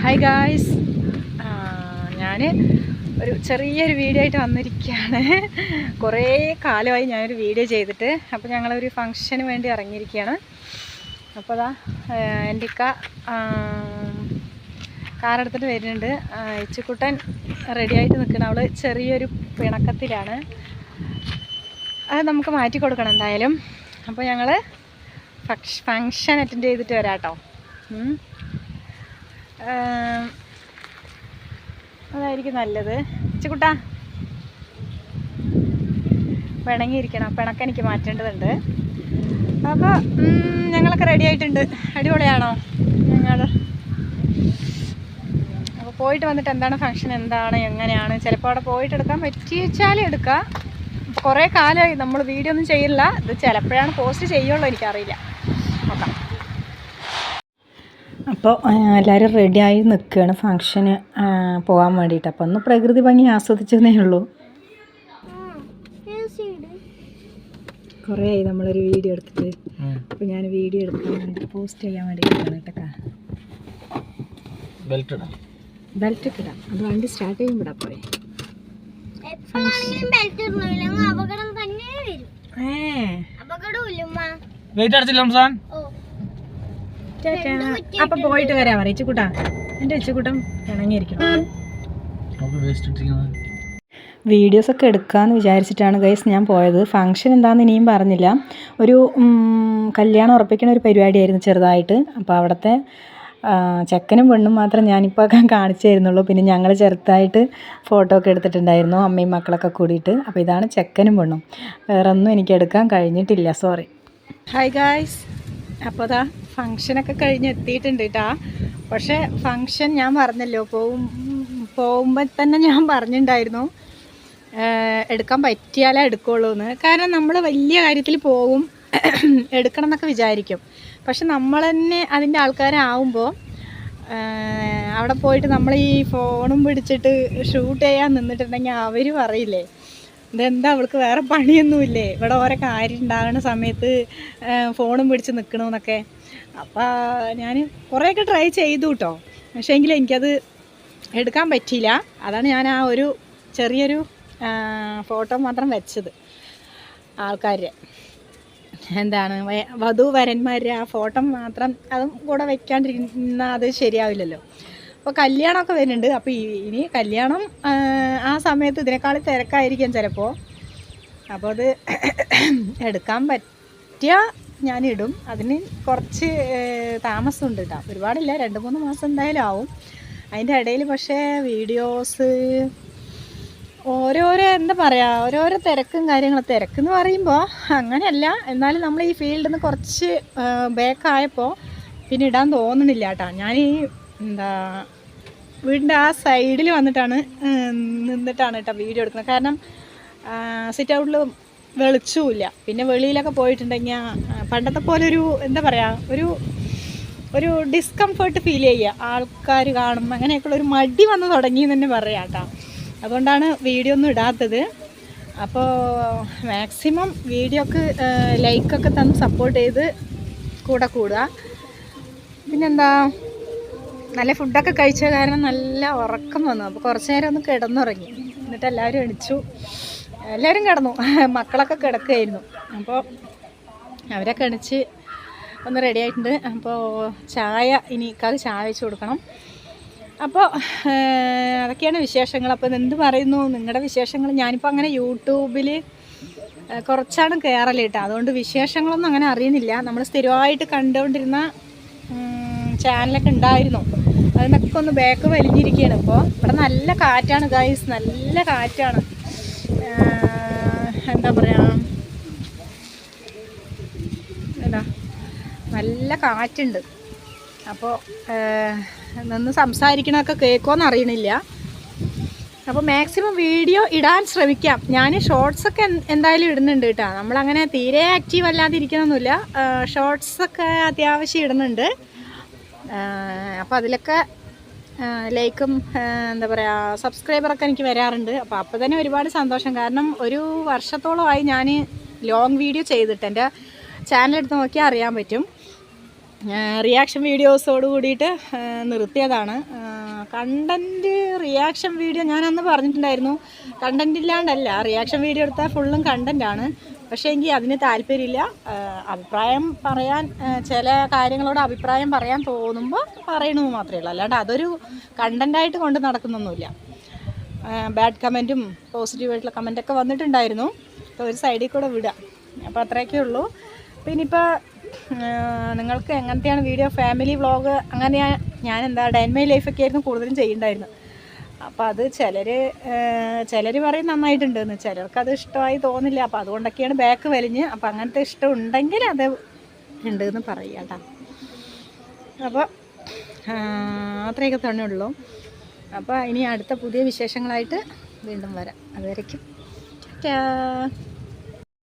Hi guys ഞാൻ ഒരു ചെറിയൊരു വീഡിയോ ആയിട്ട് വന്നിരിക്കുകയാണ്. കുറേ കാലമായി ഞാനൊരു വീഡിയോ ചെയ്തിട്ട് അപ്പോൾ ഞങ്ങളൊരു ഫങ്ഷന് വേണ്ടി ഇറങ്ങിയിരിക്കുകയാണ്. അപ്പോൾ അതാ എന്റെ ഇക്ക കാറെടുത്തിട്ട് വരുന്നുണ്ട്. ഇച്ചിക്കുട്ടൻ റെഡിയായിട്ട് നിൽക്കണം അവൾ ചെറിയൊരു പിണക്കത്തിലാണ്. അത് നമുക്ക് മാറ്റി കൊടുക്കണം എന്തായാലും. അപ്പോൾ ഞങ്ങൾ ഫങ്ഷൻ അറ്റൻഡ് ചെയ്തിട്ട് വരാം കേട്ടോ അതായിരിക്കും നല്ലത്. ചിക്കുട്ട. പിണങ്ങിയിരിക്കണം. പിണക്കം എനിക്ക് മാറ്റേണ്ടതുണ്ട്. അപ്പോൾ ഞങ്ങളൊക്കെ റെഡി ആയിട്ടുണ്ട്. അടിപൊളിയാണോ? ഞങ്ങൾ അപ്പോൾ പോയിട്ട് വന്നിട്ട് എന്താണ് ഫങ്ഷൻ എന്താണ്? എങ്ങനെയാണ്? ചിലപ്പോൾ അവിടെ പോയിട്ട് എടുക്കാൻ പറ്റിയച്ചാലും എടുക്കാം. കുറേ കാലമായി നമ്മൾ വീഡിയോ ഒന്നും ചെയ്യില്ല. ഇത് ചിലപ്പോഴാണ് പോസ്റ്റ് ചെയ്യുള്ളൂ എനിക്കറിയില്ല. നോക്കാം. അപ്പോൾ എല്ലാവരും റെഡിയായി നിൽക്കുകയാണ് ഫങ്ഷന് പോകാൻ വേണ്ടിയിട്ട്. അപ്പോൾ ഒന്ന് പ്രകൃതി ഭംഗി ആസ്വദിച്ചതേ ഉള്ളൂ. കുറേ ആയി നമ്മളൊരു വീഡിയോ എടുത്തിട്ട്. അപ്പോൾ ഞാൻ വീഡിയോ എടുക്കാൻ വേണ്ടി പോസ്റ്റ് ചെയ്യാൻ വേണ്ടിയിട്ടാണ് കേട്ടോ ബെൽറ്റ് ഇടാം. ബെൽറ്റ് ഒക്കെ ഇടാം. അത് വണ്ടി സ്റ്റാർട്ട് ചെയ്യുമ്പോൾ ഇടാം പോയി അപകടം തന്നെ വരും. ഏ. അപകടമില്ല ഇല്ലമ്മ വെയിറ്റ് അടച്ചില്ല സാൻ ഓ. അപ്പം പോയിട്ട് വരാം പറ ഇച്ചുകൂട്ടാ എന്റെ ഇച്ചുകൂട്ടം ഇണങ്ങിയിരിക്കണം. നമുക്ക് വേസ്റ്റ് ഇട്ടിരിക്കുന്നത്. വീഡിയോസ് ഒക്കെ എടുക്കാമെന്ന് വിചാരിച്ചിട്ടാണ് ഗൈസ് ഞാൻ പോയത്. ഫംഗ്ഷൻ എന്താണെന്ന് ഇനിയും പറഞ്ഞില്ല. ഒരു കല്യാണം ഉറപ്പിക്കുന്ന ഒരു പരിപാടിയായിരുന്നു ചെറുതായിട്ട്. അപ്പോൾ അവിടുത്തെ ചെക്കനും പെണ്ണും മാത്രം ഞാനിപ്പോൾ കാണിച്ചു തരുന്നുള്ളൂ പിന്നെ ഞങ്ങൾ ചെറുതായിട്ട് ഫോട്ടോ ഒക്കെ എടുത്തിട്ടുണ്ടായിരുന്നു അമ്മയും മക്കളൊക്കെ കൂടിയിട്ട്. അപ്പോൾ ഇതാണ് ചെക്കനും പെണ്ണും. വേറൊന്നും എനിക്ക് എടുക്കാൻ കഴിഞ്ഞിട്ടില്ല സോറി ഹായ് ഗായ്സ് അപ്പോൾ അതാ ഫങ്ഷനൊക്കെ കഴിഞ്ഞ് എത്തിയിട്ടുണ്ട് കേട്ടാ പക്ഷേ ഫങ്ഷൻ ഞാൻ പറഞ്ഞല്ലോ പോവും പോകുമ്പോൾ തന്നെ ഞാൻ പറഞ്ഞിട്ടുണ്ടായിരുന്നു എടുക്കാൻ പറ്റിയാലേ എടുക്കുള്ളൂ എന്ന് കാരണം നമ്മൾ വലിയ കാര്യത്തിൽ പോവും എടുക്കണം എന്നൊക്കെ വിചാരിക്കും. പക്ഷെ നമ്മൾ തന്നെ അതിന്റെ ആൾക്കാരാവുമ്പോൾ അവിടെ പോയിട്ട് നമ്മൾ ഈ ഫോണും പിടിച്ചിട്ട് ഷൂട്ട് ചെയ്യാൻ നിന്നിട്ടുണ്ടെങ്കിൽ അവർ പറയില്ലേ? ഇതെന്താ അവൾക്ക് വേറെ പണിയൊന്നുമില്ലേ? ഇവിടെ ഓരോ കാര്യം ഉണ്ടാകുന്ന സമയത്ത് ഫോണും പിടിച്ച് നിൽക്കണമെന്നൊക്കെ അപ്പോൾ ഞാൻ കുറേയൊക്കെ ട്രൈ ചെയ്തു കേട്ടോ പക്ഷേ എങ്കിലും എനിക്കത് എടുക്കാൻ പറ്റിയില്ല. അതാണ് ഞാൻ ആ ഒരു ചെറിയൊരു ഫോട്ടോ മാത്രം വെച്ചത് ആൾക്കാരുടെ എന്താണ് വധു വരന്മാരുടെ ആ ഫോട്ടോ മാത്രം അതും കൂടെ വെക്കാണ്ടിരുന്ന അത് ശരിയാവില്ലല്ലോ. അപ്പോൾ കല്യാണമൊക്കെ വരുന്നുണ്ട്. അപ്പോൾ ഇനി കല്യാണം ആ, സമയത്ത് ഇതിനേക്കാൾ തിരക്കായിരിക്കും ചിലപ്പോൾ അപ്പോൾ അത് എടുക്കാൻ പറ്റിയ ഞാനിടും അതിന് കുറച്ച് താമസമുണ്ട് കേട്ടോ ഒരുപാടില്ല രണ്ട് മൂന്ന് മാസം എന്തായാലും ആവും. അതിന്റെ ഇടയിൽ പക്ഷേ വീഡിയോസ് ഓരോരോ എന്താ പറയുക ഓരോരോ തിരക്കും കാര്യങ്ങളും. തിരക്കെന്ന് പറയുമ്പോൾ അങ്ങനെയല്ല. എന്നാലും നമ്മൾ ഈ ഫീൽഡിൽ നിന്ന് കുറച്ച് ബാക്കായപ്പോൾ പിന്നെ ഇടാൻ തോന്നണില്ല കേട്ടോ ഞാൻ ഈ എന്താ വീടിന്റെ ആ സൈഡിൽ വന്നിട്ടാണ് നിന്നിട്ടാണ് കേട്ടോ വീഡിയോ എടുക്കുന്നത്. കാരണം സിറ്റ് ഔട്ടിൽ വെളിച്ചവും പിന്നെ വെളിയിലൊക്കെ പോയിട്ടുണ്ടെങ്കിൽ പണ്ടത്തെ പോലെ ഒരു എന്താ പറയുക ഒരു ഒരു ഡിസ്കംഫേർട്ട് ഫീൽ ചെയ്യുക. ആൾക്കാർ കാണുമ്പോൾ അങ്ങനെയൊക്കെയുള്ള ഒരു മടി വന്ന് തുടങ്ങി എന്ന് തന്നെ പറയാം കേട്ടോ. അതുകൊണ്ടാണ് വീഡിയോ ഒന്നും ഇടാത്തത്. അപ്പോൾ മാക്സിമം വീഡിയോക്ക് ലൈക്കൊക്കെ തന്ന് സപ്പോർട്ട് ചെയ്ത് കൂടെ കൂടുക. പിന്നെന്താ? നല്ല ഫുഡൊക്കെ കഴിച്ച കാരണം നല്ല ഉറക്കം വന്നു. അപ്പോൾ കുറച്ച് നേരം ഒന്ന് കിടന്നുറങ്ങി. എന്നിട്ട് എല്ലാവരും എണിച്ചു. എല്ലാവരും കിടന്നു. മക്കളൊക്കെ കിടക്കുകയായിരുന്നു അപ്പോൾ അവരൊക്കെ എണിച്ച് ഒന്ന് റെഡി ആയിട്ടുണ്ട്. അപ്പോൾ ചായ ഇനി കാത് ചായ വെച്ച് കൊടുക്കണം. അപ്പോൾ അതൊക്കെയാണ് വിശേഷങ്ങൾ. അപ്പോൾ എന്ത് പറയുന്നു? നിങ്ങളുടെ വിശേഷങ്ങൾ. ഞാനിപ്പോൾ അങ്ങനെ യൂട്യൂബിൽ കുറച്ചാണ് കയറൽ കേട്ടോ. അതുകൊണ്ട് വിശേഷങ്ങളൊന്നും അങ്ങനെ അറിയുന്നില്ല. നമ്മൾ സ്ഥിരമായിട്ട് കണ്ടുകൊണ്ടിരുന്ന ചാനലൊക്കെ ഉണ്ടായിരുന്നു. അതിനൊക്കെ ഒന്ന് ബാക്ക് വലിഞ്ഞിരിക്കുകയാണ്. ഇപ്പോൾ ഇവിടെ നല്ല കാറ്റാണ് ഗൈസ് നല്ല കാറ്റാണ്. എന്താ പറയുക എന്താ? നല്ല കാറ്റുണ്ട്. അപ്പോൾ നിന്ന് സംസാരിക്കണമൊക്കെ കേൾക്കുമോ അറിയണില്ല. അപ്പോൾ മാക്സിമം വീഡിയോ ഇടാൻ ശ്രമിക്കാം. ഞാൻ ഷോർട്സൊക്കെ എന്തായാലും ഇടുന്നുണ്ട് കേട്ടോ. നമ്മളങ്ങനെ തീരെ ആക്റ്റീവ് അല്ലാതിരിക്കണമെന്നില്ല ഷോർട്സൊക്കെ അത്യാവശ്യം ഇടുന്നുണ്ട്. അപ്പോൾ അതിലൊക്കെ ലൈക്കും എന്താ പറയുക സബ്സ്ക്രൈബറൊക്കെ എനിക്ക് വരാറുണ്ട്. അപ്പോൾ അപ്പോൾ തന്നെ ഒരുപാട് സന്തോഷം. കാരണം ഒരു വർഷത്തോളമായി ഞാൻ ലോങ് വീഡിയോ ചെയ്തിട്ട് എന്റെ ചാനൽ എടുത്ത് നോക്കിയാൽ അറിയാൻ പറ്റും. റിയാക്ഷൻ വീഡിയോസോട് കൂടിയിട്ട് നിർത്തിയതാണ്. കണ്ടന്റ് റിയാക്ഷൻ വീഡിയോ ഞാൻ അന്ന് പറഞ്ഞിട്ടുണ്ടായിരുന്നു. കണ്ടന്റ് ഇല്ലാണ്ടല്ല റിയാക്ഷൻ വീഡിയോ എടുത്താൽ ഫുള്ളും കണ്ടന്റ് ആണ്. പക്ഷേ എങ്കിൽ അതിന് താല്പര്യമില്ല. അഭിപ്രായം പറയാൻ ചില കാര്യങ്ങളോട് അഭിപ്രായം പറയാൻ തോന്നുമ്പോൾ പറയണമെന്ന് മാത്രമേ ഉള്ളൂ. അല്ലാണ്ട് അതൊരു കണ്ടന്റായിട്ട് കൊണ്ട് നടക്കുന്നൊന്നുമില്ല. ബാഡ് കമന്റും പോസിറ്റീവായിട്ടുള്ള കമന്റൊക്കെ വന്നിട്ടുണ്ടായിരുന്നു. ഒരു സൈഡിൽ കൂടെ വിടാം. അപ്പോൾ അത്രയൊക്കെ ഉള്ളൂ. പിന്നെ ഇപ്പോൾ നിങ്ങൾക്ക് എങ്ങനത്തെയാണ് വീഡിയോ ഫാമിലി വ്ളോഗ് അങ്ങനെ ഞാൻ എന്താ ഡൈൻമൈ ലൈഫൊക്കെ ആയിരുന്നു കൂടുതലും ചെയ്യുന്നുണ്ടായിരുന്നു അപ്പോൾ അത് ചിലർ ചിലർ പറയും നന്നായിട്ടുണ്ടെന്ന് ചിലർക്ക് അത് ഇഷ്ടമായി തോന്നില്ല. അപ്പം അതുകൊണ്ടൊക്കെയാണ് ബാക്ക് വലിഞ്ഞ്. അപ്പം അങ്ങനത്തെ ഇഷ്ടം ഉണ്ടെങ്കിൽ അത് ഉണ്ടെന്ന് പറയുക കേട്ടോ. അപ്പോൾ അത്രയൊക്കെ തന്നെ ഉള്ളൂ. അപ്പോൾ ഇനി അടുത്ത പുതിയ വിശേഷങ്ങളായിട്ട് വീണ്ടും വരാം. അതുവരയ്ക്കും